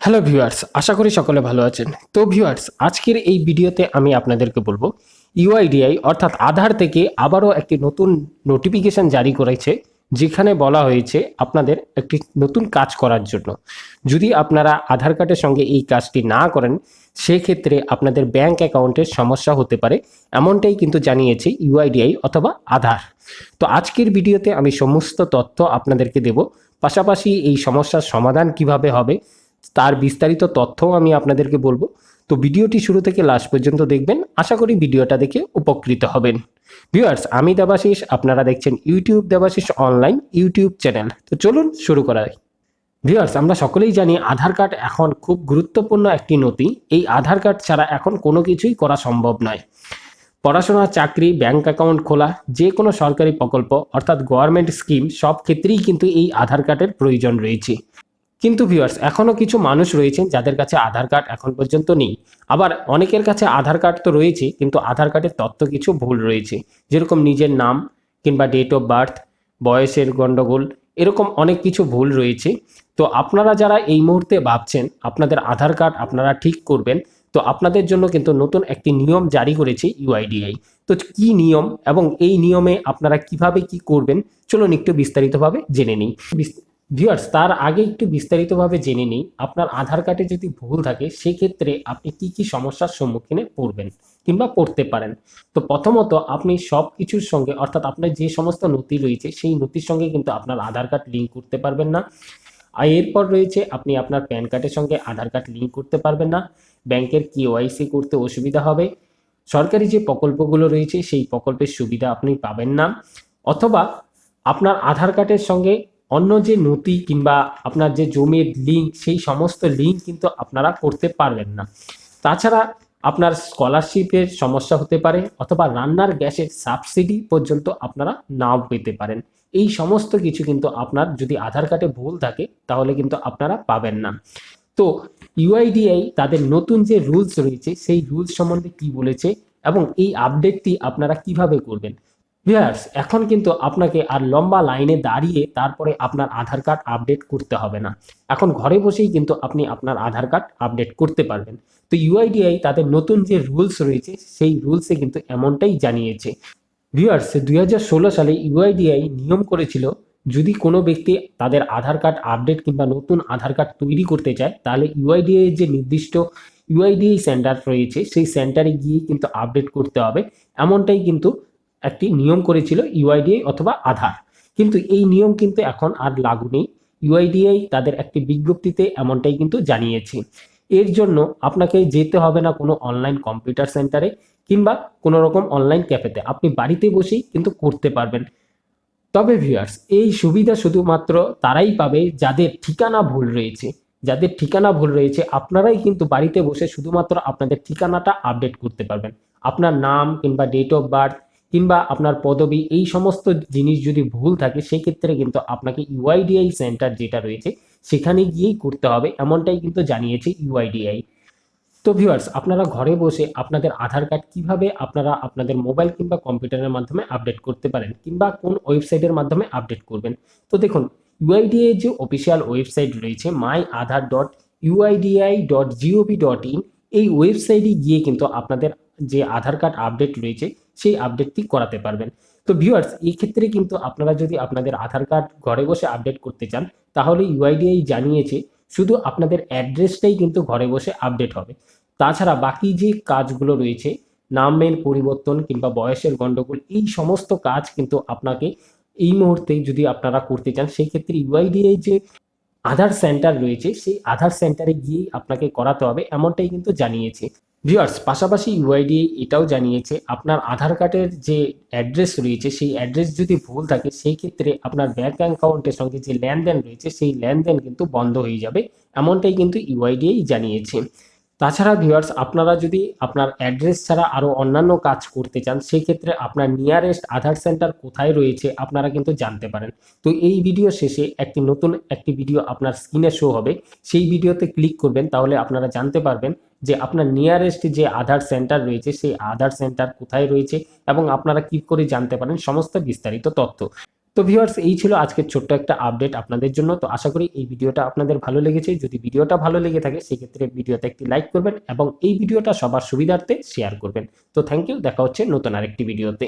Hello viewers, আশা করি সকলে ভালো আছেন। তো ভিউয়ার্স, আজকের এই ভিডিওতে আমি আপনাদেরকে বলব, ইউআইডিআই অর্থাৎ আধার থেকে আবারও একটি নতুন নোটিফিকেশন জারি করেছে, যেখানে বলা হয়েছে আপনাদের একটি নতুন কাজ করার জন্য। যদি আপনারা আধার কার্ডের সঙ্গে এই কাজটি না করেন, সেক্ষেত্রে আপনাদের ব্যাংক অ্যাকাউন্টের সমস্যা হতে পারে, এমনটাই কিন্তু জানিয়েছে ইউআইডিআই অথবা আধার। তো আজকের ভিডিওতে আমি সমস্ত তথ্য আপনাদেরকে দেব, পাশাপাশি এই সমস্যার সমাধান কীভাবে হবে তার বিস্তারিত তথ্যও আমি আপনাদেরকে বলব। তো ভিডিওটি শুরু থেকে লাস্ট পর্যন্ত দেখবেন। আশা করি ভিডিওটা দেখে উপকৃত হবেন। ভিউয়ার্স, আমি দেবাশিস, আপনারা দেখছেন YouTube Debashis online YouTube channel. তো চলুন শুরু করা যাক। ভিউয়ার্স, আমরা সকলেই জানি আধার কার্ড এখন খুব গুরুত্বপূর্ণ একটি নথি। এই আধার কার্ড ছাড়া এখন কোনো কিছুই করা সম্ভব নয়। পড়াশোনা, চাকরি, ব্যাংক অ্যাকাউন্ট খোলা, যে কোনো সরকারি প্রকল্প অর্থাৎ গভর্নমেন্ট স্কিম সব ক্ষেত্রেই কিন্তু এই আধার কার্ডের প্রয়োজন রয়েছে। কিন্তু ভিউয়ার্স এখনও কিছু মানুষ রয়েছেন যাদের কাছে আধার কার্ড এখন পর্যন্ত নেই। আবার অনেকের কাছে আধার কার্ড তো রয়েছে, কিন্তু আধার কার্ডের তথ্য কিছু ভুল রয়েছে। যেরকম নিজের নাম কিংবা ডেট অফ বার্থ বয়সের গণ্ডগোল এরকম অনেক কিছু ভুল রয়েছে। তো আপনারা যারা এই মুহূর্তে ভাবছেন, আপনাদের আধার কার্ড আপনারা ঠিক করবেন, তো আপনাদের জন্য কিন্তু নতুন একটি নিয়ম জারি করেছে ইউআইডিআই তো কি নিয়ম এবং এই নিয়মে আপনারা কীভাবে কি করবেন, চলুন একটু বিস্তারিতভাবে জেনে নিই। ভিউয়ার্স তার আগে একটু বিস্তারিতভাবে জেনে নিই। আপনার আধার কার্ডে যদি ভুল থাকে, সেক্ষেত্রে আপনি কি কি সমস্যার সম্মুখীনে পড়বেন কিংবা পড়তে পারেন? তো প্রথমত, আপনি সব কিছুর সঙ্গে, অর্থাৎ আপনার যে সমস্ত নথি রয়েছে, সেই নথির সঙ্গে কিন্তু আপনার আধার কার্ড লিঙ্ক করতে পারবেন না। আর এরপর রয়েছে, আপনি আপনার প্যান কার্ডের সঙ্গে আধার কার্ড লিঙ্ক করতে পারবেন না। ব্যাংকের কেওয়াইসি করতে অসুবিধা হবে। সরকারি যে প্রকল্পগুলো রয়েছে, সেই প্রকল্পের সুবিধা আপনি পাবেন না। অথবা, আপনার আধার কার্ডের সঙ্গে অন্য যে নথি কিংবা আপনার যে জমির লিঙ্ক সেই সমস্ত লিঙ্ক কিন্তু আপনারা করতে পারবেন না। তাছাড়া আপনার স্কলারশিপের সমস্যা হতে পারে অথবা রান্নার গ্যাসের সাবসিডি পর্যন্ত আপনারা নাও পেতে পারেন। এই সমস্ত কিছু কিন্তু আপনার যদি আধার কার্ডে ভুল থাকে, তাহলে কিন্তু আপনারা পাবেন না। তো ইউআইডিআই তাদের নতুন যে রুলস রয়েছে, সেই রুলস সম্বন্ধে কি বলেছে এবং এই আপডেটটি আপনারা কীভাবে করবেন? ভিউয়ার্স এখন কিন্তু আপনাকে আর লম্বা লাইনে দাঁড়িয়ে তারপরে আপনার আধার কার্ড আপডেট করতে হবে না। এখন ঘরে বসেই কিন্তু আপনি আপনার আধার কার্ড আপডেট করতে পারবেন। তো ইউআইডিআই তাদের নতুন যে রুলস রয়েছে, সেই রুলসে কিন্তু এমনটাই জানিয়েছে। ভিউয়ার্স দুই হাজার ষোলো সালে ইউআইডিআই নিয়ম করেছিল, যদি কোনো ব্যক্তি তাদের আধার কার্ড আপডেট কিংবা নতুন আধার কার্ড তৈরি করতে চায়, তাহলে ইউআইডিআই যে নির্দিষ্ট ইউআইডিআই সেন্টার রয়েছে, সেই সেন্টারে গিয়ে কিন্তু আপডেট করতে হবে। এমনটাই কিন্তু একটি নিয়ম করেছিল ইউআইডিআই অথবা আধার। কিন্তু এই নিয়ম কিন্তু এখন আর লাগু নেই। ইউআইডিআই তাদের একটি বিজ্ঞপ্তিতে এমনটাই কিন্তু জানিয়েছে। এর জন্য আপনাকে যেতে হবে না কোনো অনলাইন কম্পিউটার সেন্টারে কিংবা কোনো রকম অনলাইন ক্যাফেতে। আপনি বাড়িতে বসেই কিন্তু করতে পারবেন। তবে ভিউয়ার্স, এই সুবিধা শুধুমাত্র তারাই পাবে যাদের ঠিকানা ভুল রয়েছে। যাদের ঠিকানা ভুল রয়েছে, আপনারাই কিন্তু বাড়িতে বসে শুধুমাত্র আপনাদের ঠিকানাটা আপডেট করতে পারবেন। আপনার নাম কিংবা ডেট অফ বার্থ কিংবা আপনার পদবি, এই সমস্ত জিনিস যদি ভুল থাকে, সেক্ষেত্রে কিন্তু আপনাকে ইউআইডিআই সেন্টার যেটা রয়েছে, সেখানে গিয়েই করতে হবে, এমনটাই কিন্তু জানিয়েছে ইউআইডিআই। তো ভিউয়ার্স, আপনারা ঘরে বসে আপনাদের আধার কার্ড কীভাবে আপনারা আপনাদের মোবাইল কিংবা কম্পিউটারের মাধ্যমে আপডেট করতে পারেন, কিংবা কোন ওয়েবসাইটের মাধ্যমে আপডেট করবেন, তো দেখুন ইউআইডিআই যে অফিসিয়াল ওয়েবসাইট রয়েছে my Aadhaar dot UIDAI dot gov dot in এই ওয়েবসাইটে গিয়ে কিন্তু আপনাদের যে আধার কার্ড আপডেট রয়েছে, সেই আপডেটটি করাতে পারবেন। তো ভিউয়ার্স এই ক্ষেত্রে কিন্তু আপনারা যদি আপনাদের আধার কার্ড ঘরে বসে আপডেট করতে চান, তাহলে ইউআইডিআই জানিয়েছে, শুধু আপনাদের অ্যাড্রেসটাই কিন্তু ঘরে বসে আপডেট হবে। তাছাড়া বাকি যে কাজগুলো রয়েছে নামের পরিবর্তন কিংবা বয়সের গণ্ডগোল এই সমস্ত কাজ কিন্তু আপনাকে এই মুহূর্তে যদি আপনারা করতে চান, সেই ক্ষেত্রে ইউআইডিআই যে আধার সেন্টার রয়েছে, সেই আধার সেন্টারে গিয়ে আপনাকে করাতে হবে, এমনটাই কিন্তু জানিয়েছে। ভিউয়ার্স পাশাপাশি ইউআইডি এটাও জানিয়েছে, আপনার আধার কার্ডের যে অ্যাড্রেস রয়েছে, সেই অ্যাড্রেস যদি ভুল থাকে, সেই ক্ষেত্রে আপনার ব্যাঙ্ক অ্যাকাউন্টের সঙ্গে যে লেনদেন রয়েছে, সেই লেনদেন কিন্তু বন্ধ হয়ে যাবে, এমনটাই কিন্তু ইউআইডিএই জানিয়েছে। তাছাড়া ভিউয়ার্স আপনারা যদি আপনার অ্যাড্রেস ছাড়া আরও অন্যান্য কাজ করতে চান সেক্ষেত্রে আপনার নিয়ারেস্ট আধার সেন্টার কোথায় রয়েছে আপনারা কিন্তু জানতে পারেন। তো এই ভিডিও শেষে একটি নতুন একটি ভিডিও আপনার স্ক্রিনে শো হবে। সেই ভিডিওতে ক্লিক করবেন, তাহলে আপনারা জানতে পারবেন যে আপনার নিয়ারেস্ট যে আধার সেন্টার রয়েছে, সেই আধার সেন্টার কোথায় রয়েছে এবং আপনারা কি করে জানতে পারেন, সমস্ত বিস্তারিত তথ্য। তো ভিউয়ার্স এই ছিল আজকের ছোট্ট একটা আপডেট আপনাদের জন্য। তো আশা করি এই ভিডিওটা আপনাদের ভালো লেগেছে। যদি ভিডিওটা ভালো লেগে থাকে, সেক্ষেত্রে ভিডিওতে একটি লাইক করবেন এবং এই ভিডিওটা সবার সুবিধার্থে শেয়ার করবেন। তো থ্যাংক ইউ দেখা হচ্ছে নতুন আরেকটি ভিডিওতে